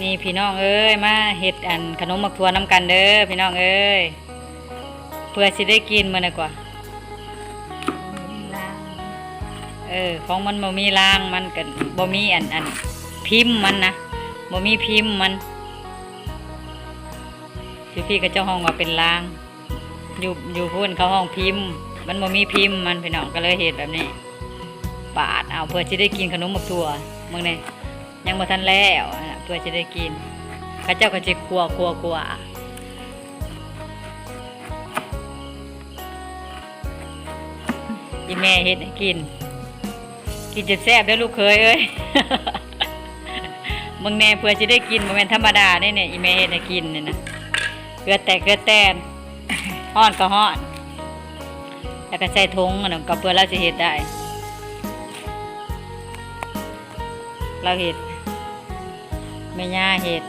นี่พี่น้องเอ้ยมาเฮ็ดอันขนมหมักถั่วน้ำกันเด้อพี่น้องเอ้ยเพื่อสิได้กินมื้อนกว่าเออของมันบ่มีรางมันก็บ่มีอันอันพิมพ์มันนะบ่มีพิมพ์มันพี่พี่ก็เจ้าห้องว่าเป็นราง อยู่อยู่พุ่นเขาห้องพิมพ์ มันบ่มีพิมพ์มันพี่น้องก็เลยเฮ็ดแบบนี้ปาดเอาเพื่อจะได้กินขนมหมกถั่วมึงเนี่ยยังบ่ทันแล้ว อะนะเพื่อจะได้กินข้าเจ้าก็จะครัวครัวครัวอีแม่เฮ็ดให้กิน กินจนแซ่บเด้ลูกเคยเอ้ยมึงแน่เพื่อจะได้กินบ่แม่นธรรมดาได้เนี่ยอีแม่เฮ็ดให้กินเนี่ยนะเกลือแตกเกลือแตนฮ้อนก็ฮ้อนแล้วก็ใส่ถุงอันนั้นก็เพื่อเราจะเฮ็ดได้ เราเห็ด แม่ย่าเห็ด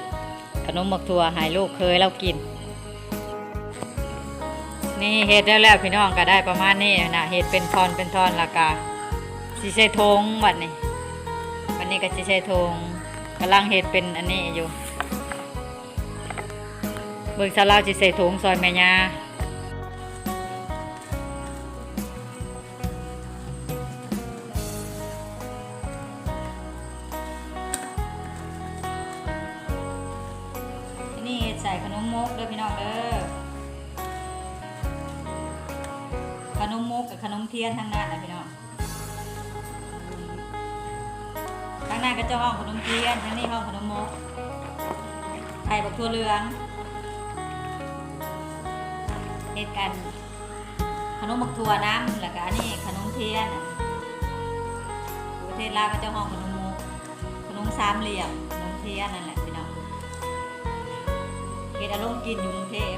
ขนมหมกถั่วหายลูกเคยเรากิน นี่เห็ดแล้วแล้วพี่น้องก็ได้ประมาณนี้นะเห็ดเป็นทอนเป็นทอนราคาสีใส่ทงบัดนี้วันนี้ก็สีใส่ทงกำลังเห็ดเป็นอันนี้อยู่เบิกซาลาวสีใส่ทงซอยแม่ย่า นี่ใส่ขนมมกเด้อพี่น้องเด้อขนมมกกับขนมเทียนทั้งนั้นนะพี่น้องทางนั้นก็เจ้าห้องขนมเทียนทางนี้ห้องขนมมกไข่บักทั่วเหลืองเห็ดกันขนมบักทั่วน้ำแล้วก็อันนี้ขนมเทียนประเทศลาวก็เจ้าห้องขนมมกขนมสามเหลี่ยมขนมเทียนนั่นแหละ เฮ็ดอารมณ์กินอยู่กรุงเทพ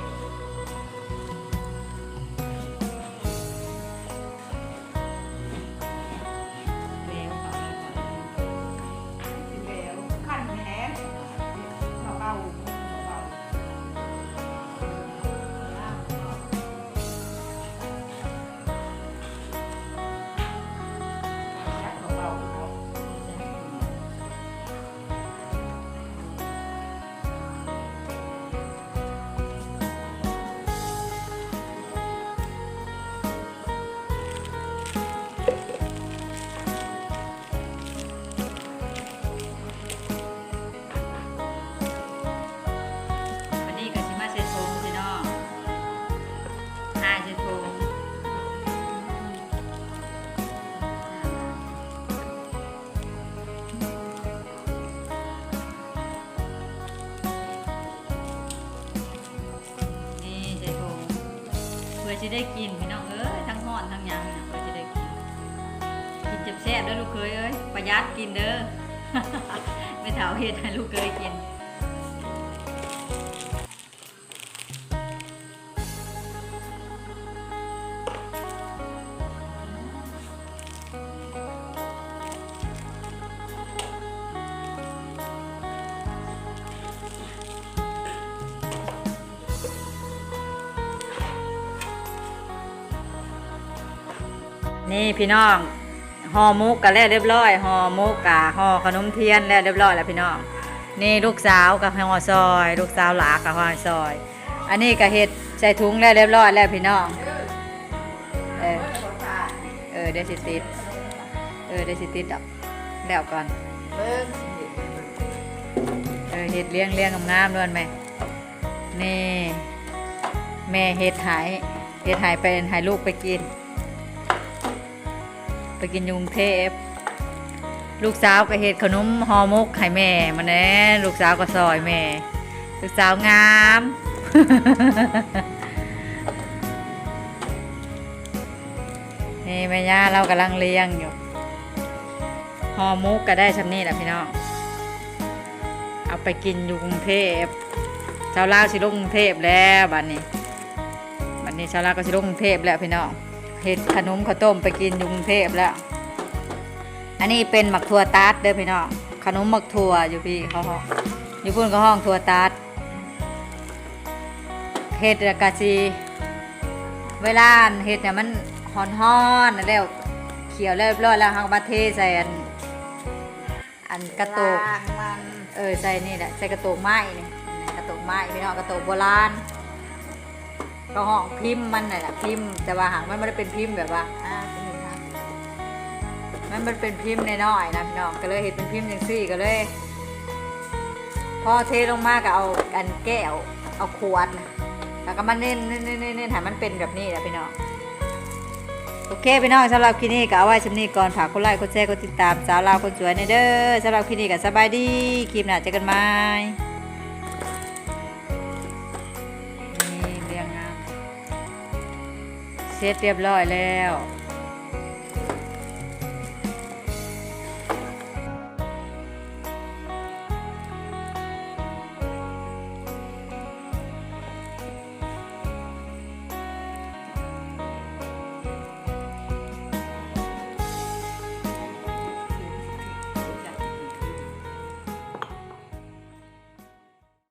เพื่อจะได้กินพี่น้องเอ้ยทั้งห่อนทั้งหยังนะเพื่อจะได้กินกินเจ็บแซ่บเด้อลูกเคยเอ้ยประหยัดกินเด้อไม่เถาเฮ็ดให้ลูกเคยกิน นี่พี่น้องห่อมุกกันแล้วเรียบร้อยห่อมุกกะห่อขนมเทียนแล้วเรียบร้อยแล้วพี่น้อง นี่ลูกสาวกับห่อซอย ลูกสาวหลากับห่อซอย อันนี้ก็เฮ็ดใส่ถุงแล้วเรียบร้อยแล้วพี่น้อง เออเออเดี๋ยวสิติดเออเดี๋ยวสิติดดอกแล้วก่อนเออเฮ็ดเลี้ยงเลี้ยงงามๆด้วยไหมนี่ แม่เฮ็ดหายเฮ็ดหายไปหายลูกไปกิน ไปกินยุงเทพ ลูกสาวก็เฮ็ดขนมห่อหมกให้แม่มาแน่ลูกสาวก็ซอยแม่ ลูกสาวงาม นี่แม่ย่าเรากำลังเลี้ยงอยู่ห่อหมกก็ได้ชำนี้แหละพี่น้อง เอาไปกินอยู่กรุงเทพชาวลาวสิลงกรุงเทพแล้วบัดนี้บัดนี้ชาวลาวก็สิลงกรุงเทพแล้วพี่น้อง เฮ็ดขนมข้าวต้มไปกินอยู่กรุงเทพแล้ว อันนี้เป็นหมักถั่วตัดเด้อพี่น้องขนมหมักถั่วอยู่พี่เขาห้องอยู่พุ่นก็ห้องถั่วตัดเฮ็ดแล้วกะสิเวลาเฮ็ดเนี่ยมันฮ้อนๆนั่นแล้วเขียวเรียบร้อยแล้วเฮาก็มาเทใส่อันอันนกระโตกล้างมันเออใส่นี่แหละใส่กระโตกไม้นี่กระโตกไม้พี่น้องกระโตกโบราณ ก็ห้องพิมพ์มันน่ะแหละพิมพ์แต่ว่าหางมันไม่ได้เป็นพิมพ์แบบว่าอ่าเป็นอย่างนั้นมันมันเป็นพิมพ์น้อยๆนะพี่น้องก็เลยเห็นเป็นพิมพ์อย่างซี่ก็เลยพอเทลงมาก็เอาอันแก้วเอาขวดนะแล้วก็มาเน้นเน้นเน้นเน้นเน้นให้มันเป็นแบบนี้แหละพี่น้องโอเคพี่น้องสำหรับคลิปนี้ก็เอาไว้ชำนี้ก่อนฝากกดไลค์กดแชร์กดติดตามสาวลาวคนสวยในเด้อสำหรับคลิปนี้ก็สบายดีคลิปหน้าเจอกันใหม่นี่เรียงงาม เสร็จเรียบร้อยแล้ว